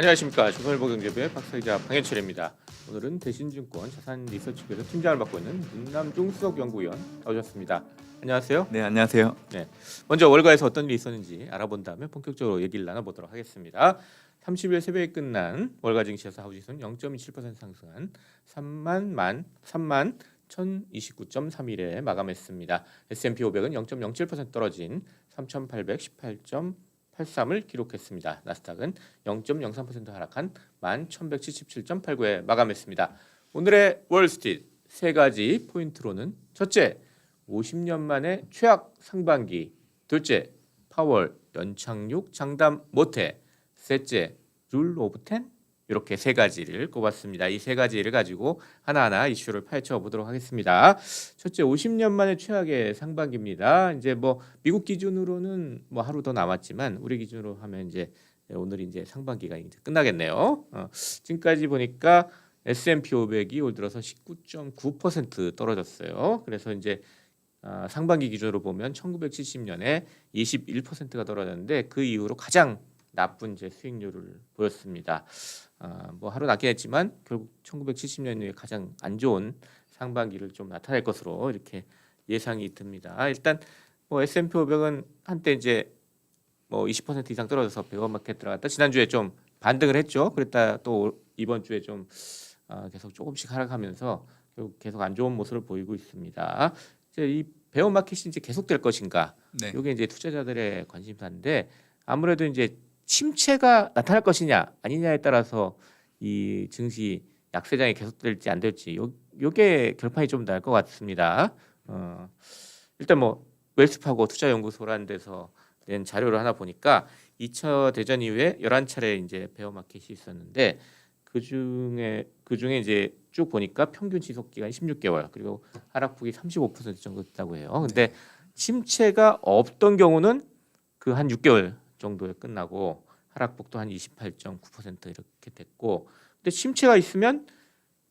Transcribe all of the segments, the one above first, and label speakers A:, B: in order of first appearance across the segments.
A: 안녕하십니까 조선일보 경제부의 박사이자 방현철입니다. 오늘은 대신증권 자산 리서치부에서 팀장을 맡고 있는 윤남중 수석연구위원 나오셨습니다. 안녕하세요.
B: 네 안녕하세요.
A: 먼저 월가에서 어떤 일이 있었는지 알아본 다음에 본격적으로 얘기를 나눠보도록 하겠습니다. 30일 새벽에 끝난 월가 증시에서 하우지수는 0.27% 상승한 3만 만 3만 1,029.31에 마감했습니다. S&P 500은 0.07% 떨어진 3,818.83을 기록했습니다. 나스닥은 0.03% 하락한 11,177.89에 마감했습니다. 오늘의 월스트리트 세 가지 포인트로는 첫째, 50년 만에 최악 상반기. 둘째, 파월 연착륙 장담 못해. 셋째, 룰 오브 텐 이렇게 세 가지를 꼽았습니다. 이 세 가지를 가지고 하나하나 이슈를 파헤쳐 보도록 하겠습니다. 첫째, 50년 만에 최악의 상반기입니다. 이제 뭐 미국 기준으로는 뭐 하루 더 남았지만 우리 기준으로 하면 이제 오늘 이제 상반기가 이제 끝나겠네요. 어, 지금까지 보니까 S&P 500이 올 들어서 19.9% 떨어졌어요. 그래서 이제 아, 상반기 기준으로 보면 1970년에 21%가 떨어졌는데 그 이후로 가장 나쁜 이제 수익률을 보였습니다. 아, 뭐 하루 낮긴 했지만 결국 1970년 이후에 가장 안 좋은 상반기를 좀 나타낼 것으로 이렇게 예상이 듭니다. 일단 뭐 S&P 500은 한때 이제 뭐 20% 이상 떨어져서 베어마켓 들어갔다 지난주에 좀 반등을 했죠. 그랬다 또 이번 주에 좀 아, 계속 조금씩 하락하면서 결국 계속 안 좋은 모습을 보이고 있습니다. 이제 이 베어마켓이 이제 계속될 것인가?
B: 네.
A: 이게 이제 투자자들의 관심사인데 아무래도 이제 침체가 나타날 것이냐 아니냐에 따라서 이 증시 약세장이 계속될지 안 될지 요 요게 결판이 좀 날 것 같습니다. 어, 일단 뭐 웰스파고 투자연구소라는 데서 낸 자료를 하나 보니까 2차 대전 이후에 11차례 이제 베어 마켓이 있었는데 그 중에 그 중에 이제 쭉 보니까 평균 지속 기간이 16개월 그리고 하락폭이 35% 정도 됐다고 해요. 근데 침체가 없던 경우는 그 한 6개월 정도에 끝나고 하락폭도 한 28.9% 이렇게 됐고 근데 침체가 있으면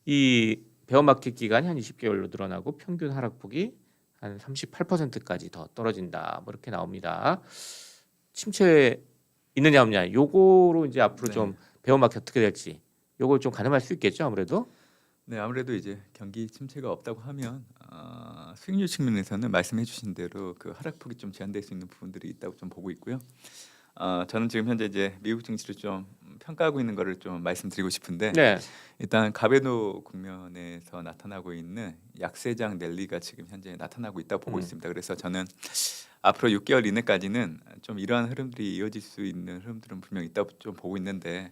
A: 이 베어마켓 기간이 한 20개월로 늘어나고 평균 하락폭이 한 38%까지 더 떨어진다. 뭐 이렇게 나옵니다. 침체 있느냐 없냐. 요거로 이제 앞으로
B: 네.
A: 좀 베어마켓 어떻게 될지 요걸 좀 가늠할 수 있겠죠, 아무래도.
B: 네 아무래도 이제 경기 침체가 없다고 하면 어, 수익률 측면에서는 말씀해주신 대로 그 하락폭이 좀 제한될 수 있는 부분들이 있다고 좀 보고 있고요. 어, 저는 지금 현재 이제 미국 증시를 좀 평가하고 있는 거를 좀 말씀드리고 싶은데
A: 네.
B: 일단 가베노 국면에서 나타나고 있는 약세장 랠리가 지금 현재 나타나고 있다고 보고
A: 음.
B: 있습니다. 그래서 저는 앞으로 6개월 이내까지는 좀 이러한 흐름들이 이어질 수 있는 흐름들은 분명 히 있다고 좀 보고 있는데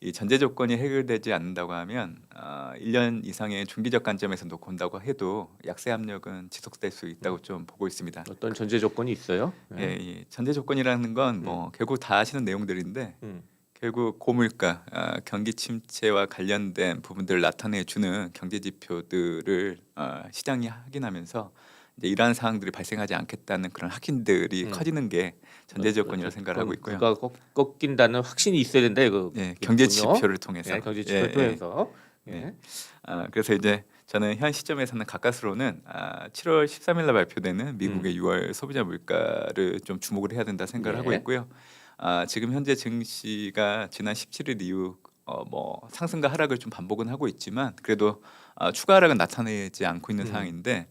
B: 이 전제 조건이 해결되지 않는다고 하면 아, 1년 이상의 중기적 관점에서 놓고 본다고 해도 약세 압력은 지속될 수 있다고 좀 보고 있습니다.
A: 어떤 전제 조건이 있어요?
B: 예, 이 전제 조건이라는 건뭐 결국 다 아시는 내용들인데
A: 음.
B: 결국 고물가, 아, 경기 침체와 관련된 부분들을 나타내 주는 경제 지표들을 어, 시장이 확인하면서 이제 이러한 사항들이 발생하지 않겠다는 그런 확신들이
A: 음.
B: 커지는 게 전제 조건이라고 생각을 하고 있고요.
A: 꺾- 꺾인다는 확신이 있어야 된다 이거.
B: 예, 경제. 지표를 통해서.
A: 네, 경제
B: 예,
A: 지표를
B: 예.
A: 통해서. 예.
B: 네. 아, 그래서 이제 저는 현 시점에서는 가까스로는 아, 7월 13일 날 발표되는 미국의 6월 소비자 물가를 좀 주목을 해야 된다 생각을
A: 네.
B: 하고 있고요. 아, 지금 현재 증시가 지난 17일 이후 어, 뭐 상승과 하락을 좀 반복은 하고 있지만 그래도 아, 추가 하락은 나타내지 않고 있는
A: 음.
B: 상황인데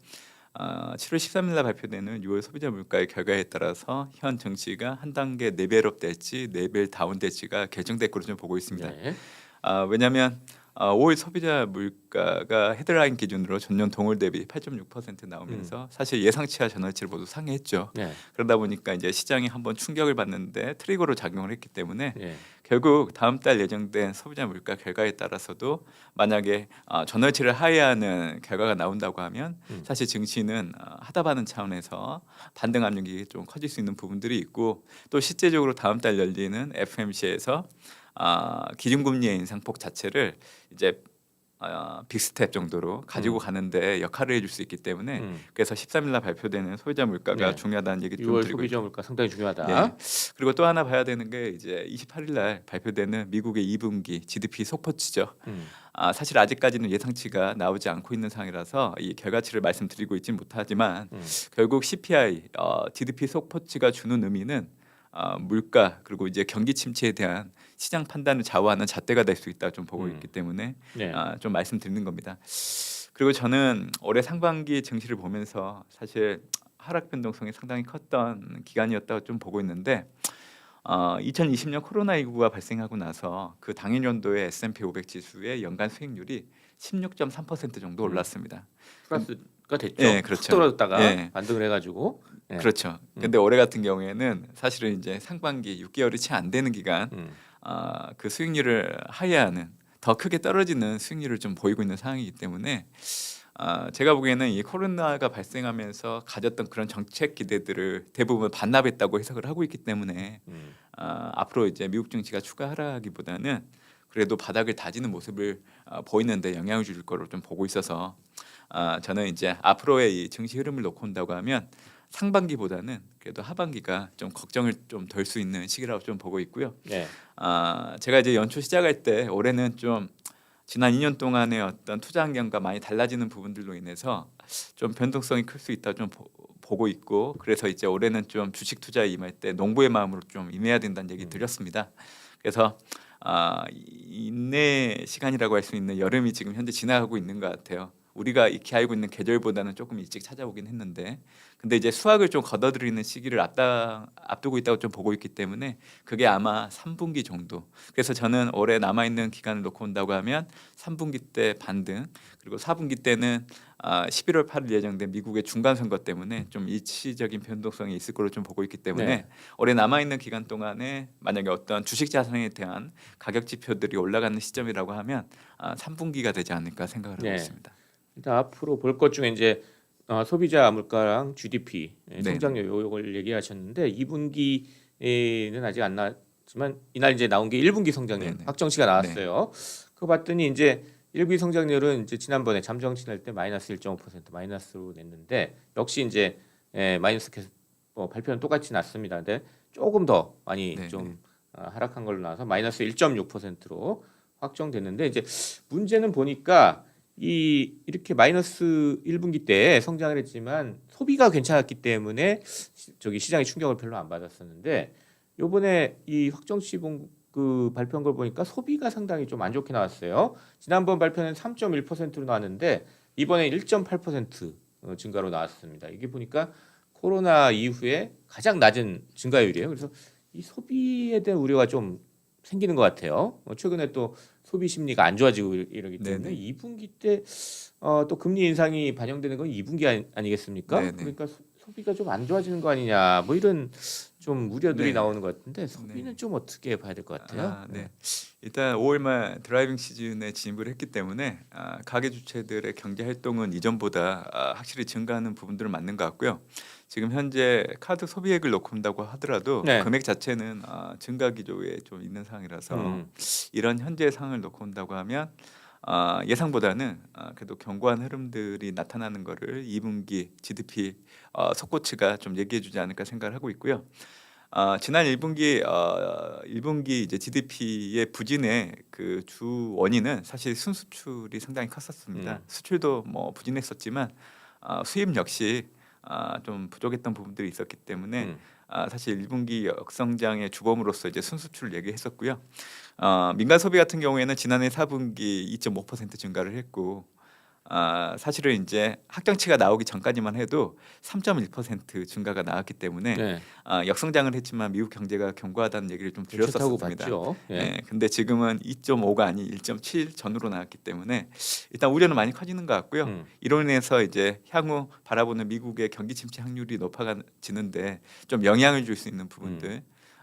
B: 아, 7월 13일 날 발표되는 6월 소비자 물가의 결과에 따라서 현 증시가 한 단계 레벨업 될지 레벨 다운 될지가 결정될 거로 좀 보고 있습니다.
A: 네.
B: 아, 왜냐하면 아, 5월 소비자 물가가 헤드라인 기준으로 전년 동월 대비 8.6% 나오면서 사실 예상치와 전월치를 모두 상회했죠.
A: 네.
B: 그러다 보니까 이제 시장이 한번 충격을 받는데 트리거로 작용을 했기 때문에
A: 네.
B: 결국 다음 달 예정된 소비자 물가 결과에 따라서도 만약에 아, 전월치를 하회하는 결과가 나온다고 하면
A: 음.
B: 사실 증시는 아, 하다바는 차원에서 반등 압력이 좀 커질 수 있는 부분들이 있고 또 실제적으로 다음 달 열리는 FMC에서 아, 기준금리의 인상폭 자체를 이제 아, 빅스텝 정도로 가지고 가는데 역할을 해줄 수 있기 때문에
A: 음.
B: 그래서 13일 날 발표되는 소비자 물가가
A: 네.
B: 중요하다는 얘기 좀
A: 6월
B: 드리고
A: 소비자 물가 상당히 중요하다.
B: 네. 그리고 또 하나 봐야 되는 게 이제 28일 날 발표되는 미국의 2분기 GDP 속포치죠.
A: 음.
B: 아, 사실 아직까지는 예상치가 나오지 않고 있는 상황이라서 이 결과치를 말씀드리고 있진 못하지만
A: 음.
B: 결국 CPI 어, GDP 속포치가 주는 의미는 어, 물가 그리고 이제 경기 침체에 대한 시장 판단을 좌우하는 잣대가 될 수 있다 좀 보고
A: 음.
B: 있기 때문에
A: 네.
B: 아, 좀 말씀드리는 겁니다. 그리고 저는 올해 상반기 증시를 보면서 사실 하락 변동성이 상당히 컸던 기간이었다고 좀 보고 있는데 어, 2020년 코로나19가 발생하고 나서 그 당일 연도의 S&P 500 지수의 연간 수익률이 16.3% 정도
A: 음.
B: 올랐습니다.
A: 플러스 가 됐죠.
B: 예,
A: 확
B: 그렇죠.
A: 떨어졌다가
B: 예.
A: 반등을 해가지고. 예.
B: 그렇죠.
A: 음.
B: 근데 올해 같은 경우에는 사실은 이제 상반기 6개월이 채 안 되는 기간
A: 음.
B: 아, 그 수익률을 하회하는 더 크게 떨어지는 수익률을 좀 보이고 있는 상황이기 때문에 아, 제가 보기에는 이 코로나가 발생하면서 가졌던 그런 정책 기대들을 대부분 반납했다고 해석을 하고 있기 때문에
A: 음.
B: 아, 앞으로 이제 미국 증시가 추가 하락하기보다는 그래도 바닥을 다지는 모습을 아, 보이는데 영향을 줄 거로 좀 보고 있어서 아, 저는 이제 앞으로의 이 증시 흐름을 놓고 온다고 하면 상반기보다는 그래도 하반기가 좀 걱정을 좀 덜 수 있는 시기라고 좀 보고 있고요.
A: 네.
B: 아, 제가 이제 연초 시작할 때 올해는 좀 지난 2년 동안의 어떤 투자 환경과 많이 달라지는 부분들로 인해서 좀 변동성이 클 수 있다 좀 보, 보고 있고 그래서 이제 올해는 좀 주식 투자에 임할 때 농부의 마음으로 좀 임해야 된다는 얘기
A: 음.
B: 드렸습니다. 그래서 아, 인내 시간이라고 할 수 있는 여름이 지금 현재 지나가고 있는 것 같아요. 우리가 익히 알고 있는 계절보다는 조금 일찍 찾아오긴 했는데 근데 이제 수확을 좀 걷어들이는 시기를 앞다, 앞두고 있다고 좀 보고 있기 때문에 그게 아마 3분기 정도. 그래서 저는 올해 남아 있는 기간을 놓고 온다고 하면 3분기 때 반등 그리고 4분기 때는 아, 11월 8일 예정된 미국의 중간 선거 때문에 좀 일시적인 변동성이 있을 거로 좀 보고 있기 때문에
A: 네.
B: 올해 남아 있는 기간 동안에 만약에 어떤 주식 자산에 대한 가격 지표들이 올라가는 시점이라고 하면 아, 3분기가 되지 않을까 생각을 하고
A: 네.
B: 있습니다.
A: 일단 앞으로 볼 것 중에 이제 어, 소비자 물가랑 GDP 예,
B: 네.
A: 성장률 요걸 얘기하셨는데 2분기에는 아직 안 나왔지만 이날 이제 나온 게 1분기 성장률
B: 네네. 네.
A: 확정치가 나왔어요. 그거 봤더니 이제 1분기 성장률은 이제 지난번에 잠정 친할 때 마이너스 1.5% 마이너스로 냈는데 역시 이제 예, 마이너스 계속 어, 발표는 똑같이 났습니다. 근데 조금 더 많이
B: 네네.
A: 좀 어, 하락한 걸로 나와서 마이너스 1.6%로 확정됐는데 이제 문제는 보니까 이 이렇게 마이너스 1분기 때 성장을 했지만 소비가 괜찮았기 때문에 시- 저기 시장이 충격을 별로 안 받았었는데 요번에 이 확정치 본, 그 발표한 걸 보니까 소비가 상당히 좀 안 좋게 나왔어요. 지난번 발표는 3.1%로 나왔는데 이번에 1.8% 어, 증가로 나왔습니다. 이게 보니까 코로나 이후에 가장 낮은 증가율이에요. 그래서 이 소비에 대한 우려가 좀 생기는 것 같아요. 어, 최근에 또 소비 심리가 안 좋아지고 이- 이러기 때문에
B: 네네.
A: 2분기 때 어, 또 금리 인상이 반영되는 건 2분기 아니, 아니겠습니까?
B: 네네.
A: 그러니까 소, 소비가 좀 안 좋아지는 거 아니냐 뭐 이런 좀 우려들이
B: 네.
A: 나오는 것 같은데 소비는
B: 네.
A: 좀 어떻게 봐야 될 것 같아요?
B: 아, 네. 일단 5월 말 드라이빙 시즌에 진입을 했기 때문에 아, 가계 주체들의 경제 활동은 이전보다 아, 확실히 증가하는 부분들은 맞는 것 같고요. 지금 현재 카드 소비액을 놓고 본다고 하더라도
A: 네.
B: 금액 자체는 아, 증가 기조에 좀 있는 상황이라서
A: 음.
B: 이런 현재 상황을 놓고 본다고 하면 아, 예상보다는 아, 그래도 견고한 흐름들이 나타나는 거를 2분기 GDP 어, 속고치가 좀 얘기해주지 않을까 생각을 하고 있고요. 아, 지난 1분기 어, 1분기 이제 GDP의 부진의 그 주 원인은 사실 순수출이 상당히 컸었습니다.
A: 음.
B: 수출도 뭐 부진했었지만 아, 수입 역시 아, 좀 부족했던 부분들이 있었기 때문에
A: 음.
B: 아, 사실 1분기 역성장의 주범으로서 이제 순수출을 얘기했었고요. 어, 민간 소비 같은 경우에는 지난해 4분기 2.5% 증가를 했고 아, 사실은 이제 확정치가 나오기 전까지만 해도 3.1% 증가가 나왔기 때문에
A: 네.
B: 아, 역성장을 했지만 미국 경제가 견고하다는 얘기를 좀.
A: 봤죠. 예.
B: 네, 근데 지금은 2.5가 아닌 1.7 전으로 나왔기 때문에 일단 우려는 많이 커지는 것 같고요.
A: 음.
B: 이로 인해서 이제 향후 바라보는 미국의 경기 침체 확률이 높아지는데 좀 영향을 줄 수 있는 부분들.
A: 음.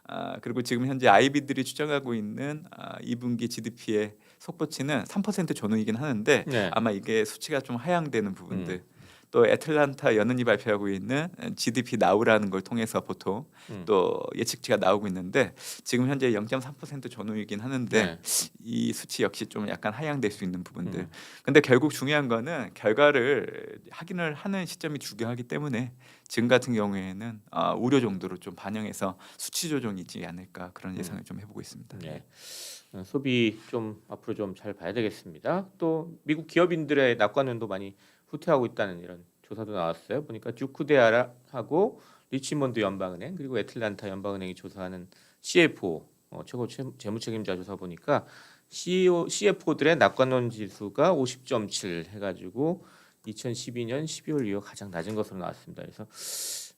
B: 아, 그리고 지금 현재 아이비들이 추정하고 있는 아, 2분기 GDP의 속보치는 3% 전후이긴 하는데
A: 네.
B: 아마 이게 수치가 좀 하향되는 부분들. 또 애틀란타 연은이 발표하고 있는 GDP 나우라는 걸 통해서 보통
A: 음.
B: 또 예측치가 나오고 있는데 지금 현재 0.3% 전후이긴 하는데
A: 네.
B: 이 수치 역시 좀 약간 하향될 수 있는 부분들.
A: 음.
B: 근데 결국 중요한 거는 결과를 확인을 하는 시점이 중요하기 때문에 지금 같은 경우에는 아, 우려 정도로 좀 반영해서 수치 조정이지 않을까 그런 예상을 좀 해보고 있습니다.
A: 네. 어, 소비 좀 앞으로 좀 잘 봐야 되겠습니다. 또 미국 기업인들의 낙관론도 많이 후퇴하고 있다는 이런 조사도 나왔어요. 보니까 듀크대하고 리치몬드 연방은행 그리고 애틀란타 연방은행이 조사하는 CFO 어, 최고 채- 재무 책임자 조사 보니까 CEO, CFO들의 낙관론 지수가 50.7 해가지고 2012년 12월 이후 가장 낮은 것으로 나왔습니다. 그래서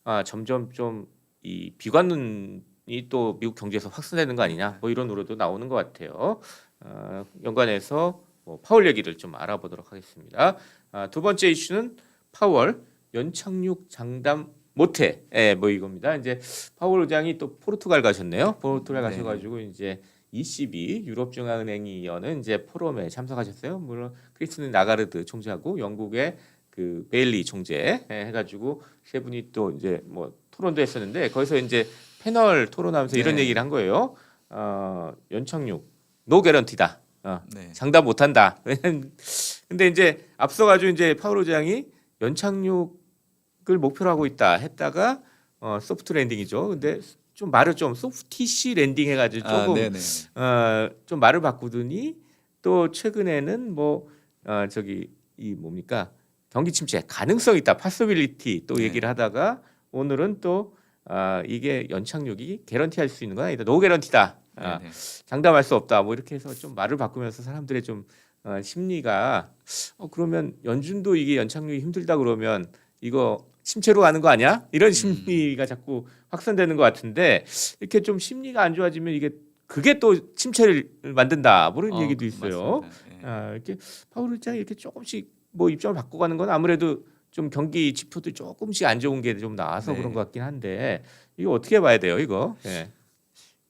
A: 아 점점 좀 이 비관론이 또 미국 경제에서 확산되는 거 아니냐 뭐 이런 우려도 나오는 것 같아요. 어, 연관해서 뭐 파월 얘기를 좀 알아보도록 하겠습니다. 아, 두 번째 이슈는 파월 연착륙 장담 못해. 예, 뭐 이겁니다. 이제 파월 의장이 또 포르투갈 가셨네요. 포르투갈
B: 네.
A: 가셔가지고 이제 ECB 유럽중앙은행이 여는 이제 포럼에 참석하셨어요. 물론 크리스틴 나가르드 총재하고 영국의 그 베일리 총재 예, 해가지고 세 분이 또 이제 뭐 토론도 했었는데 거기서 이제 패널 토론하면서 이런
B: 네.
A: 얘기를 한 거예요. 어, 연착륙 노 개런티다. 어,
B: 네.
A: 장담 못한다. 근데 이제 앞서가지고 이제 파월 의장이 연착륙을 목표로 하고 있다 했다가 어, 소프트 랜딩이죠. 근데 좀 말을 좀 소프티시 랜딩 해가지고
B: 아,
A: 조금
B: 네네.
A: 어, 좀 말을 바꾸더니 또 최근에는 뭐 어, 저기 이 뭡니까 경기 침체 가능성 있다 파서빌리티 또
B: 네.
A: 얘기를 하다가 오늘은 또 아, 이게 연착륙이 개런티할 수 있는 건 아니다. 노 개런티다 아. 장담할 수 없다. 뭐 이렇게 해서 좀 말을 바꾸면서 사람들의 좀 어, 심리가 어, 그러면 연준도 이게 연착륙이 힘들다 그러면 이거 침체로 가는 거 아니야? 이런 심리가 자꾸 확산되는 것 같은데 이렇게 좀 심리가 안 좋아지면 이게 그게 또 침체를 만든다. 뭐 이런
B: 어,
A: 얘기도 있어요.
B: 예.
A: 아, 이렇게 파월 의장이 이렇게 조금씩 뭐 입장을 바꿔가는 건 아무래도 좀 경기 지표도 조금씩 안 좋은 게 좀 나와서
B: 네.
A: 그런 것 같긴 한데 이거 어떻게 봐야 돼요 이거? 예.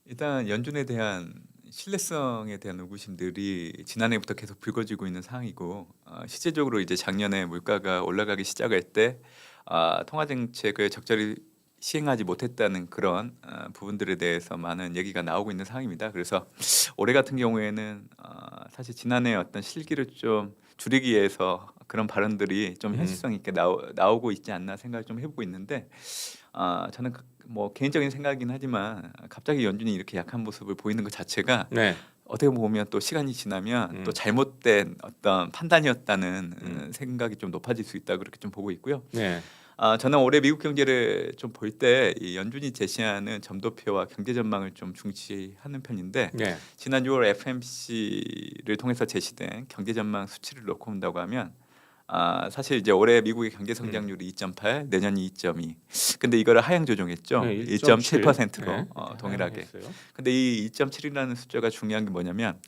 B: 일단 연준에 대한 신뢰성에 대한 의구심들이 지난해부터 계속 불거지고 있는 상황이고 어, 실제적으로 이제 작년에 물가가 올라가기 시작할 때 아, 통화 정책을 적절히 시행하지 못했다는 그런 어, 부분들에 대해서 많은 얘기가 나오고 있는 상황입니다. 그래서 올해 같은 경우에는 어, 사실 지난해 어떤 실기를 좀 줄이기 위해서 그런 발언들이 좀
A: 음.
B: 현실성 있게 나오, 나오고 있지 않나 생각을 좀 해보고 있는데 아 저는 그- 뭐 개인적인 생각이긴 하지만 갑자기 연준이 이렇게 약한 모습을 보이는 것 자체가
A: 네.
B: 어떻게 보면 또 시간이 지나면
A: 음.
B: 또 잘못된 어떤 판단이었다는
A: 음.
B: 어, 생각이 좀 높아질 수 있다 그렇게 좀 보고 있고요.
A: 네.
B: 아 저는 올해 미국 경제를 좀 볼때이 연준이 제시하는 점도표와 경제 전망을 좀 중시하는 편인데
A: 네.
B: 지난 6월 FMC를 통해서 제시된 경제 전망 수치를 놓고 본다고 하면 아 사실 이제 올해 미국의 경제 성장률이 2.8, 내년이 2.2. 근데 이거를 하향 조정했죠.
A: 네,
B: 1.7%로
A: 네.
B: 어, 동일하게.
A: 했어요.
B: 근데 이 2.7이라는 숫자가 중요한 게 뭐냐면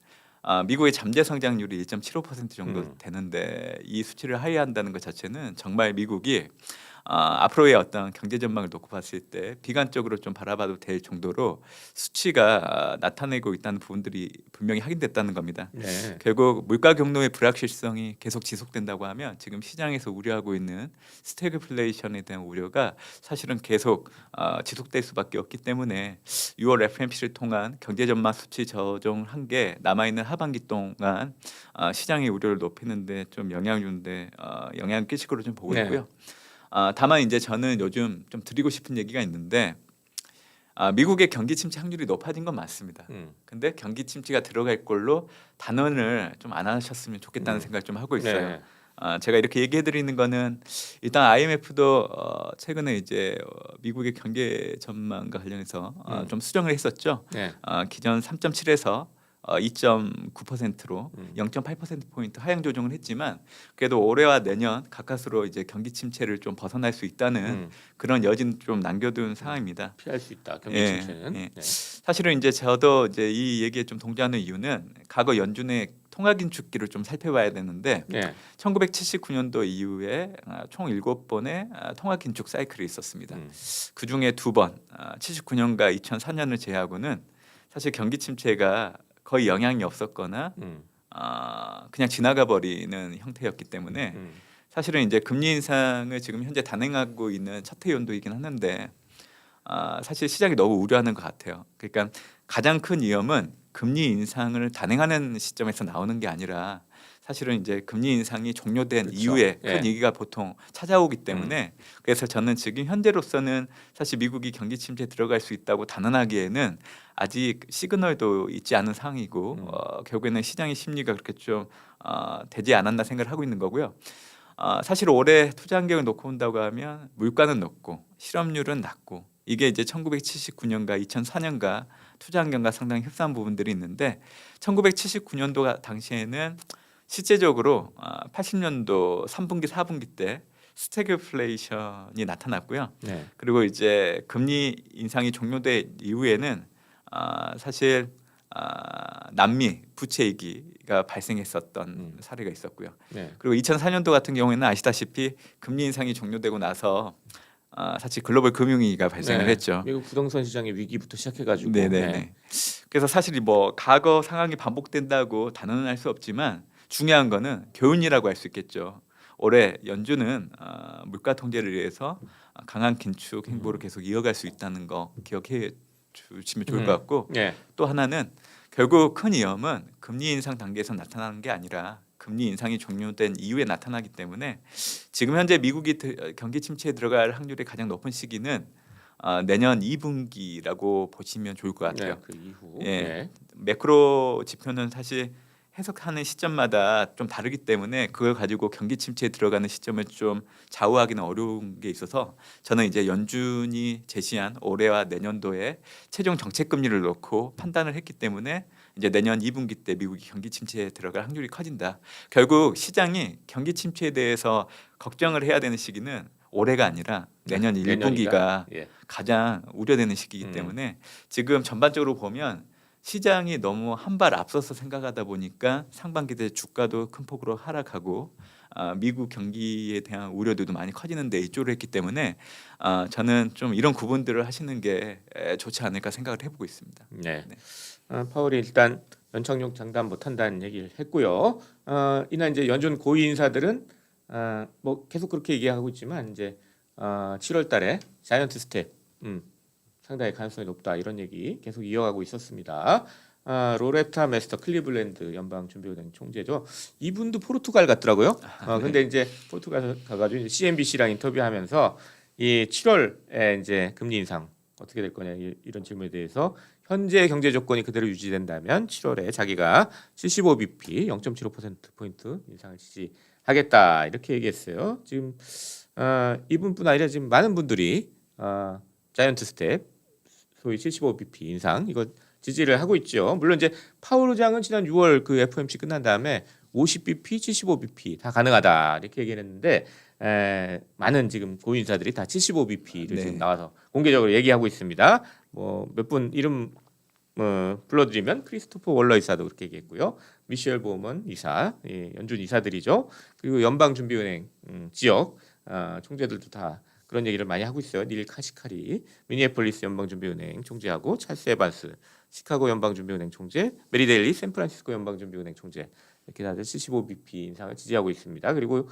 B: 아, 미국의 잠재 성장률이 1.75% 정도
A: 음.
B: 되는데 이 수치를 하회한다는 것 자체는 정말 미국이 아, 앞으로의 어떤 경제 전망을 놓고 봤을 때 비관적으로 좀 바라봐도 될 정도로 수치가 아, 나타내고 있다는 부분들이 분명히 확인됐다는 겁니다.
A: 네.
B: 결국 물가 경로의 불확실성이 계속 지속된다고 하면 지금 시장에서 우려하고 있는 스태그플레이션에 대한 우려가 사실은 계속 어, 지속될 수밖에 없기 때문에 6월 FMC를 통한 경제 전망 수치 조정한 게 남아 있는 하반기 동안 어, 시장의 우려를 높이는데 좀 영향을 주는데 어, 영향을 끼칠 거로 좀 보고
A: 네.
B: 있고요. 아, 다만 이제 저는 요즘 좀 드리고 싶은 얘기가 있는데 아, 미국의 경기 침체 확률이 높아진 건 맞습니다.
A: 음.
B: 근데 경기 침체가 들어갈 걸로 단언을 좀 안 하셨으면 좋겠다는
A: 음.
B: 생각을 좀 하고 있어요.
A: 네.
B: 아, 제가 이렇게 얘기해 드리는 거는 일단 IMF도 어, 최근에 이제 어, 미국의 경제 전망과 관련해서 어,
A: 음.
B: 좀 수정을 했었죠.
A: 네.
B: 어, 기존 3.7에서 어, 2.9%로
A: 음.
B: 0.8% 포인트 하향 조정을 했지만 그래도 올해와 내년 가까스로 이제 경기 침체를 좀 벗어날 수 있다는
A: 음.
B: 그런 여지는 좀 남겨둔 상황입니다.
A: 피할 수 있다. 경기
B: 예,
A: 침체는.
B: 예.
A: 네.
B: 사실은 이제 저도 이제 이 얘기에 좀 동조하는 이유는 과거 연준의 통화 긴축기를 좀 살펴봐야 되는데
A: 네.
B: 1979년도 이후에 아, 총 7번의 아, 통화 긴축 사이클이 있었습니다.
A: 음.
B: 그 중에 두 번, 아, 79년과 2004년을 제외하고는 사실 경기 침체가 거의 영향이 없었거나
A: 음.
B: 아, 그냥 지나가 버리는 형태였기 때문에
A: 음.
B: 사실은 이제 금리 인상을 지금 현재 단행하고 있는 첫 해연도이긴 하는데 아, 사실 시장이 너무 우려하는 것 같아요. 그러니까 가장 큰 위험은 금리 인상을 단행하는 시점에서 나오는 게 아니라 사실은 이제 금리 인상이 종료된
A: 그렇죠.
B: 이후에 큰
A: 예.
B: 위기가 보통 찾아오기 때문에 그래서 저는 지금 현재로서는 사실 미국이 경기 침체에 들어갈 수 있다고 단언하기에는 아직 시그널도 있지 않은 상황이고
A: 음.
B: 어, 결국에는 시장의 심리가 그렇게 좀 어, 되지 않았나 생각을 하고 있는 거고요. 어, 사실 올해 투자 환경을 놓고 본다고 하면 물가는 높고 실업률은 낮고 이게 이제 1979년과 2004년과 투자 환경과 상당히 흡사한 부분들이 있는데 1979년도 당시에는 실제적으로 어, 80년도 3분기 4분기 때 스태그플레이션이 나타났고요.
A: 네.
B: 그리고 이제 금리 인상이 종료된 이후에는 아, 사실 아, 남미 부채 위기가 발생했었던
A: 음.
B: 사례가 있었고요.
A: 네.
B: 그리고 2004년도 같은 경우에는 아시다시피 금리 인상이 종료되고 나서 아, 사실 글로벌 금융위기가 발생을
A: 네.
B: 했죠.
A: 미국 부동산 시장의 위기부터 시작해가지고.
B: 네네네.
A: 네.
B: 그래서 사실 뭐 과거 상황이 반복된다고 단언할 수 없지만 중요한 거는 교훈이라고 할 수 있겠죠. 올해 연준은 어, 물가 통제를 위해서 강한 긴축 행보를 계속 이어갈 수 있다는 거 기억해 주시면 좋을
A: 음.
B: 것 같고
A: 네.
B: 또 하나는 결국 큰 위험은 금리 인상 단계에서 나타나는 게 아니라 금리 인상이 종료된 이후에 나타나기 때문에 지금 현재 미국이 드- 경기 침체에 들어갈 확률이 가장 높은 시기는 어, 내년 2분기라고 보시면 좋을 것 같아요.
A: 네. 그 이후.
B: 예.
A: 네.
B: 매크로 지표는 사실 해석하는 시점마다 좀 다르기 때문에 그걸 가지고 경기 침체에 들어가는 시점을 좀 좌우하기는 어려운 게 있어서 저는 이제 연준이 제시한 올해와 내년도에 최종 정책 금리를 놓고 판단을 했기 때문에 이제 내년 2분기 때 미국이 경기 침체에 들어갈 확률이 커진다. 결국 시장이 경기 침체에 대해서 걱정을 해야 되는 시기는 올해가 아니라 내년
A: 내년이다.
B: 1분기가
A: 예.
B: 가장 우려되는 시기이기
A: 음.
B: 때문에 지금 전반적으로 보면 시장이 너무 한 발 앞서서 생각하다 보니까 상반기 때 주가도 큰 폭으로 하락하고 아, 미국 경기에 대한 우려들도 많이 커지는데 이쪽으로 했기 때문에 아, 저는 좀 이런 구분들을 하시는 게 에, 좋지 않을까 생각을 해보고 있습니다.
A: 네.
B: 네.
A: 어, 파월이 일단 연착륙 장담 못한다는 얘기를 했고요. 어, 이날 이제 연준 고위 인사들은 어, 뭐 계속 그렇게 얘기하고 있지만 이제 어, 7월달에 자이언트 스텝 음, 상당히 가능성이 높다 이런 얘기 계속 이어가고 있었습니다. 아, 로레타 메스터 클리블랜드 연방 준비은행 총재죠. 이분도 포르투갈 같더라고요. 어, 근데 이제 포르투갈 가가지고 CNBC랑 인터뷰하면서 이 7월에 이제 금리 인상 어떻게 될 거냐 이- 이런 질문에 대해서 현재 경제 조건이 그대로 유지된다면 7월에 자기가 75bp 0.75% 포인트 인상을 지지하겠다 이렇게 얘기했어요. 지금 어, 이분뿐 아니라 지금 많은 분들이 어, 자이언트 스텝 소위 75bp 인상 이거 지지를 하고 있죠. 물론 이제 파월 의장은 지난 6월 그 FOMC 끝난 다음에 50bp, 75bp 다 가능하다 이렇게 얘기를 했는데 에, 많은 지금 고인사들이 다 75bp를
B: 네.
A: 지금 나와서 공개적으로 얘기하고 있습니다. 뭐 몇 분 이름 어, 불러드리면 크리스토퍼 월러 이사도 그렇게 얘기했고요. 미셸 보먼 이사, 예, 연준 이사들이죠. 그리고 연방준비은행 음, 지역 아, 총재들도 다 그런 얘기를 많이 하고 있어요. 닐 카시카리, 미니애폴리스 연방준비은행 총재하고 찰스 에반스, 시카고 연방준비은행 총재, 메리 데일리, 샌프란시스코 연방준비은행 총재 이렇게 다들 75bp 인상을 지지하고 있습니다. 그리고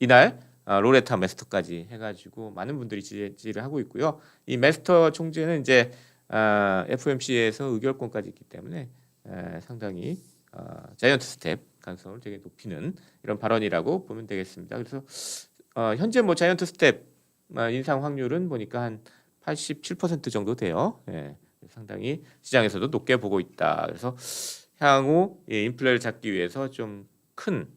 A: 이날 아, 로레타 메스터까지 해가지고 많은 분들이 지지, 지지를 하고 있고요. 이 메스터 총재는 이제 아, FOMC에서 의결권까지 있기 때문에 에, 상당히 아, 자이언트 스텝 가능성을 되게 높이는 이런 발언이라고 보면 되겠습니다. 그래서 어, 현재 뭐 자이언트 스텝 아, 인상 확률은 보니까 한 87% 정도 돼요. 예, 상당히 시장에서도 높게 보고 있다. 그래서 향후 예, 인플레를 잡기 위해서 좀 큰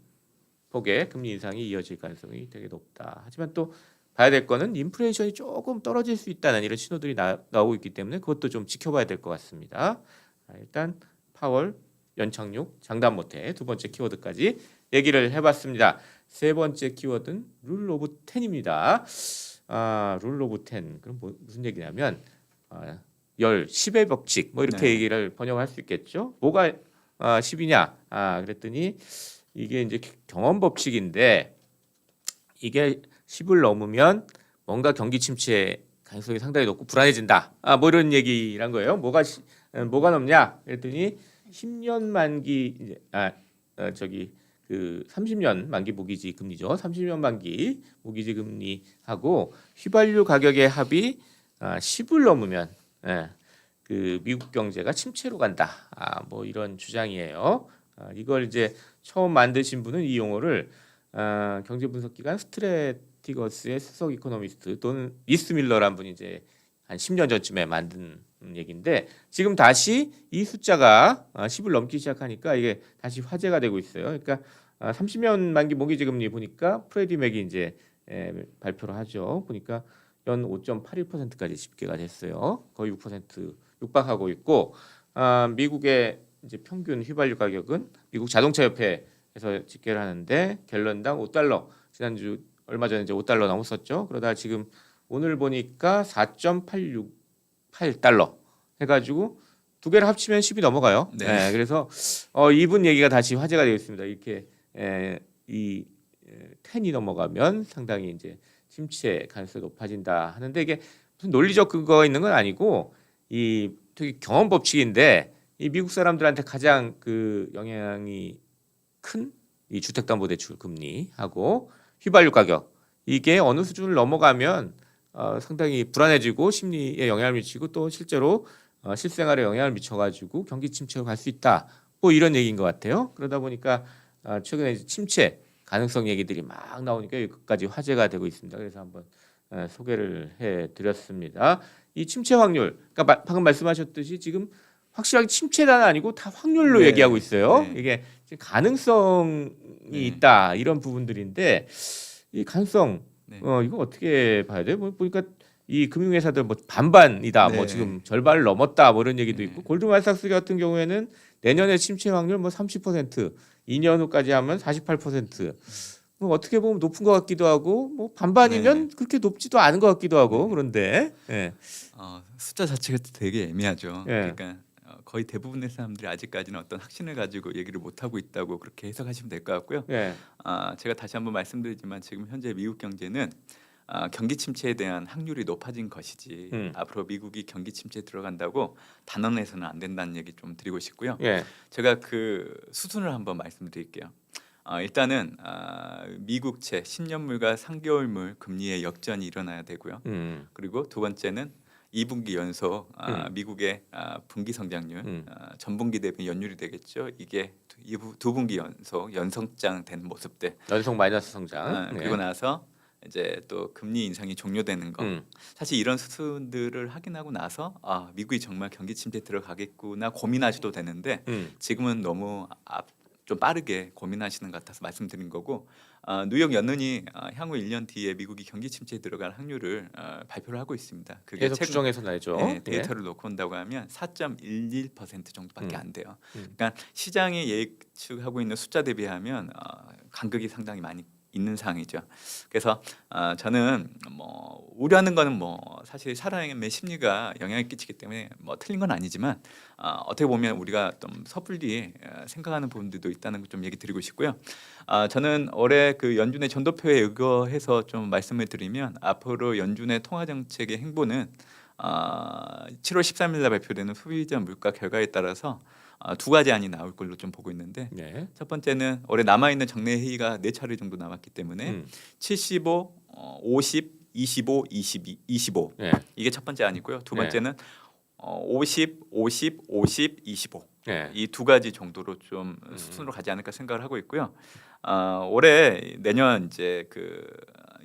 A: 폭의 금리 인상이 이어질 가능성이 되게 높다. 하지만 또 봐야 될 거는 인플레이션이 조금 떨어질 수 있다는 이런 신호들이 나, 나오고 있기 때문에 그것도 좀 지켜봐야 될 것 같습니다. 자, 일단 파월 연착륙 장담 못해 두 번째 키워드까지 얘기를 해봤습니다. 세 번째 키워드는 룰 오브 텐입니다. 아, 룰 오브 텐 그럼 뭐, 무슨 얘기냐면 아, 열 10의 법칙 뭐 이렇게
B: 네.
A: 얘기를 번역할 수 있겠죠. 뭐가 아, 10이냐? 아, 그랬더니 이게 이제 경험 법칙인데 이게 10을 넘으면 뭔가 경기 침체 가능성이 상당히 높고 불안해진다. 아, 뭐 이런 얘기란 거예요. 뭐가 시- 어, 뭐가 넘냐? 그랬더니 10년 만기 이제 아 어, 저기 그 30년 만기 모기지 금리죠. 30년 만기 모기지 금리하고 휘발유 가격의 합이 아, 10을 넘으면 예, 그 미국 경제가 침체로 간다. 아, 뭐 이런 주장이에요. 아, 이걸 이제 처음 만드신 분은 이 용어를 아, 경제 분석 기관 스트레티거스의 수석 이코노미스트 또는 리스 밀러란 분이 이제 한 10년 전쯤에 만든 얘기인데 지금 다시 이 숫자가 아, 10을 넘기 시작하니까 이게 다시 화제가 되고 있어요. 그러니까 아, 30년 만기 모기지 금리 보니까 프레디 맥이 이제 에, 발표를 하죠. 보니까 연 5.81%까지 집계가 됐어요. 거의 6% 육박하고 있고 아, 미국의 이제 평균 휘발유 가격은 미국 자동차 협회에서 집계를 하는데 갤런당 5달러 지난주 얼마 전에 이제 5달러 넘었었죠. 그러다 지금 오늘 보니까 4.868달러 해가지고 두 개를 합치면 10이 넘어가요.
B: 네.
A: 네. 그래서 어, 이분 얘기가 다시 화제가 되고 있습니다. 이렇게 에, 이 에, 텐이 넘어가면 상당히 이제 침체 가능성이 높아진다 하는데 이게 무슨 논리적 근거가 있는 건 아니고 이 되게 경험 법칙인데 이 미국 사람들한테 가장 그 영향이 큰 이 주택담보대출 금리하고 휘발유 가격 이게 어느 수준을 넘어가면 어, 상당히 불안해지고 심리에 영향을 미치고 또 실제로 어, 실생활에 영향을 미쳐가지고 경기 침체로 갈 수 있다. 뭐 이런 얘기인 것 같아요. 그러다 보니까 어, 최근에 이제 침체 가능성 얘기들이 막 나오니까 여기까지 화제가 되고 있습니다. 그래서 한번 어, 소개를 해드렸습니다. 이 침체 확률, 그러니까 마- 방금 말씀하셨듯이 지금 확실하게 침체는 아니고 다 확률로
B: 네.
A: 얘기하고 있어요.
B: 네.
A: 이게 가능성이
B: 네.
A: 있다 이런 부분들인데 이 가능성
B: 네.
A: 어 이거 어떻게 봐야 돼? 뭐 보니까 이 금융회사들 뭐 반반이다, 뭐
B: 네.
A: 지금 절반을 넘었다, 뭐 이런 얘기도
B: 네.
A: 있고 골드만삭스 같은 경우에는 내년에 침체 확률 뭐 30%, 2년 후까지 하면 48%. 뭐 어떻게 보면 높은 것 같기도 하고 뭐 반반이면 그렇게 높지도 않은 것 같기도 하고
B: 네.
A: 그런데 예.
B: 어, 숫자 자체가 되게 애매하죠.
A: 예.
B: 그러니까 어, 거의 대부분의 사람들이 아직까지는 어떤 확신을 가지고 얘기를 못 하고 있다고 그렇게 해석하시면 될 것 같고요.
A: 예.
B: 아, 제가 다시 한번 말씀드리지만 지금 현재 미국 경제는 아, 경기 침체에 대한 확률이 높아진 것이지
A: 음.
B: 앞으로 미국이 경기 침체에 들어간다고 단언해서는 안 된다는 얘기 좀 드리고 싶고요.
A: 예.
B: 제가 그 수순을 한번 말씀드릴게요. 아, 일단은 아, 미국채 10년물과 3개월물 금리의 역전이 일어나야 되고요.
A: 음.
B: 그리고 두 번째는 2분기 연속 아,
A: 음.
B: 미국의 아, 분기 성장률
A: 음.
B: 아, 전분기 대비 연율이 되겠죠. 이게 두, 두 분기 연속 연성장 된 모습들.
A: 연속 마이너스 성장.
B: 아,
A: 예.
B: 그리고 나서 이제 또 금리 인상이 종료되는 거.
A: 음.
B: 사실 이런 수순들을 확인하고 나서 아 미국이 정말 경기 침체 들어가겠구나 고민하셔도 되는데
A: 음.
B: 지금은 너무 앞, 좀 빠르게 고민하시는 것 같아서 말씀드린 거고 아, 뉴욕 연은이 아, 향후 1년 뒤에 미국이 경기 침체에 들어갈 확률을 아, 발표를 하고 있습니다. 그게
A: 계속
B: 최근-
A: 추정해서 나죠.
B: 네,
A: 예.
B: 데이터를 놓고 온다고 하면 4.11% 정도밖에
A: 음.
B: 안 돼요.
A: 음.
B: 그러니까 시장이 예측하고 있는 숫자 대비하면 어, 간극이 상당히 많이 있는 상황이죠. 그래서 어, 저는 뭐 우려하는 거는 뭐 사실 사람의 심리가 영향을 끼치기 때문에 뭐 틀린 건 아니지만 어, 어떻게 보면 우리가 좀 섣불리 어, 생각하는 부분들도 있다는 걸 좀 얘기 드리고 싶고요. 아, 저는 올해 그 연준의 전도표에 의거해서 좀 말씀을 드리면 앞으로 연준의 통화 정책의 행보는 아, 7월 13일 날 발표되는 소비자 물가 결과에 따라서 아, 두 가지 안이 나올 걸로 좀 보고 있는데
A: 네.
B: 첫 번째는 올해 남아 있는 정례 회의가 네 차례 정도 남았기 때문에
A: 음.
B: 75, 어, 50, 25, 22, 25
A: 예.
B: 이게 첫 번째 아니고요. 두
A: 네.
B: 번째는 어, 50, 50, 50, 25
A: 예.
B: 이두 가지 정도로 좀
A: 음.
B: 수순으로 가지 않을까 생각을 하고 있고요. 어, 올해 내년 이제 그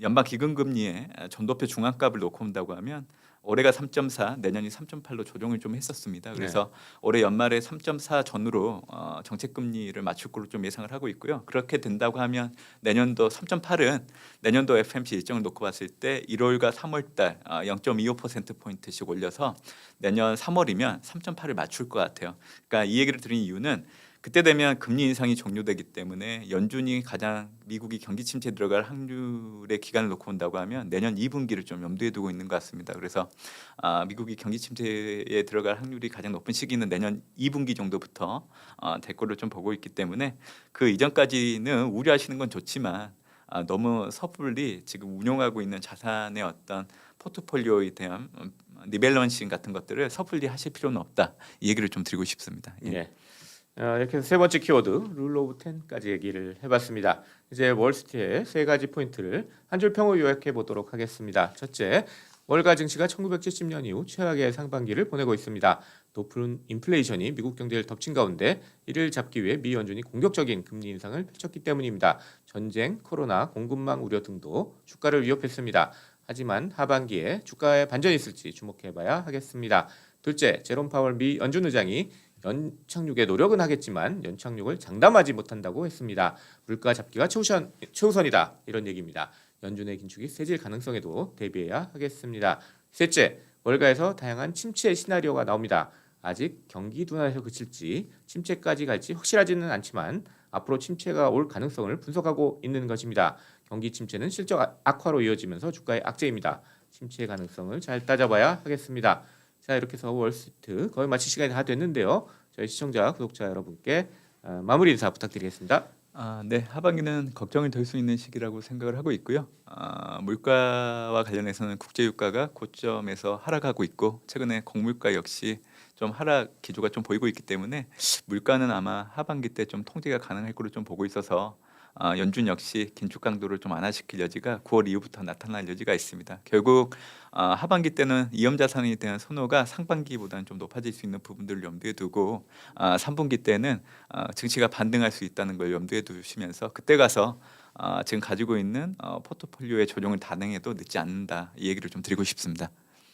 B: 연방 기금 금리의 전도표 중앙값을 놓고 온다고 하면 올해가 3.4, 내년이 3.8로 조정을 좀 했었습니다. 그래서 올해 연말에 3.4 전후로 어, 정책 금리를 맞출 걸로 좀 예상을 하고 있고요. 그렇게 된다고 하면 내년도 3.8은 내년도 FMC 일정을 놓고 봤을 때 1월과 3월달 아, 0.25% 포인트씩 올려서 내년 3월이면 3.8을 맞출 것 같아요. 그러니까 이 얘기를 드린 이유는 그때 되면 금리 인상이 종료되기 때문에 연준이 가장 미국이 경기 침체에 들어갈 확률의 기간을 놓고 온다고 하면 내년 2분기를 좀 염두에 두고 있는 것 같습니다. 그래서 아, 미국이 경기 침체에 들어갈 확률이 가장 높은 시기는 내년 2분기 정도부터 어, 될 걸로 좀 보고 있기 때문에 그 이전까지는 우려하시는 건 좋지만 아, 너무 섣불리 지금 운용하고 있는 자산의 어떤 포트폴리오에 대한 음, 리밸런싱 같은 것들을 섣불리 하실 필요는 없다. 이 얘기를 좀 드리고 싶습니다. 예.
A: 예. 어, 이렇게 해서 세 번째 키워드 룰 오브 텐까지 얘기를 해봤습니다. 이제 월스트의 세 가지 포인트를 한 줄 평으로 요약해 보도록 하겠습니다. 첫째, 월가 증시가 1970년 이후 최악의 상반기를 보내고 있습니다. 높은 인플레이션이 미국 경제를 덮친 가운데 이를 잡기 위해 미 연준이 공격적인 금리 인상을 펼쳤기 때문입니다. 전쟁, 코로나, 공급망 우려 등도 주가를 위협했습니다. 하지만 하반기에 주가에 반전이 있을지 주목해봐야 하겠습니다. 둘째, 제롬 파월 미 연준 의장이 연착륙에 노력은 하겠지만 연착륙을 장담하지 못한다고 했습니다. 물가 잡기가 최우선, 최우선이다 이런 얘기입니다. 연준의 긴축이 세질 가능성에도 대비해야 하겠습니다. 셋째, 월가에서 다양한 침체 시나리오가 나옵니다. 아직 경기 둔화에서 그칠지 침체까지 갈지 확실하지는 않지만 앞으로 침체가 올 가능성을 분석하고 있는 것입니다. 경기 침체는 실적 악- 악화로 이어지면서 주가의 악재입니다. 침체 가능성을 잘 따져봐야 하겠습니다. 자 이렇게 해서 월스트 거의 마칠 시간이 다 됐는데요. 저희 시청자 구독자 여러분께 어, 마무리 인사 부탁드리겠습니다.
B: 아, 네 하반기는 걱정이 될 수 있는 시기라고 생각을 하고 있고요. 아, 물가와 관련해서는 국제 유가가 고점에서 하락하고 있고 최근에 곡물가 역시 좀 하락 기조가 좀 보이고 있기 때문에 물가는 아마 하반기 때 좀 통제가 가능할 거로 좀 보고 있어서 아, 연준 역시 긴축 강도를 좀 완화시킬 여지가 9월 이후부터 나타날 여지가 있습니다. 결국 아, 하반기 때는 위험 자산에 대한 선호가 상반기보다는 좀 높아질 수 있는 부분들을 염두에 두고 아, 3분기 때는 아, 증시가 반등할 수 있다는 걸 염두에 두시면서 그때 가서 아, 지금 가지고 있는 어, 포트폴리오의 조정을 단행해도 늦지 않는다 이 얘기를 좀 드리고 싶습니다.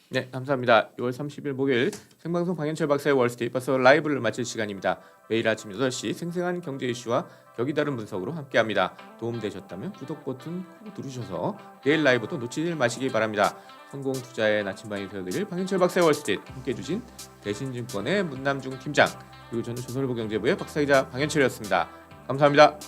A: 네 감사합니다. 6월 30일 목요일 생방송 방현철 박사의 벌써 라이브를 마칠 시간입니다. 매일 아침 8시 생생한 경제 이슈와 격이 다른 분석으로 함께합니다. 도움되셨다면 구독 버튼 꼭 누르셔서 내일 라이브도 놓치지 마시기 바랍니다. 성공 투자의 나침반이 되어드릴 방현철 박사의 월스트리트 함께해 주신 대신증권의 문남중 팀장 그리고 저는 조선일보 경제부의 박사기자 방현철이었습니다. 감사합니다.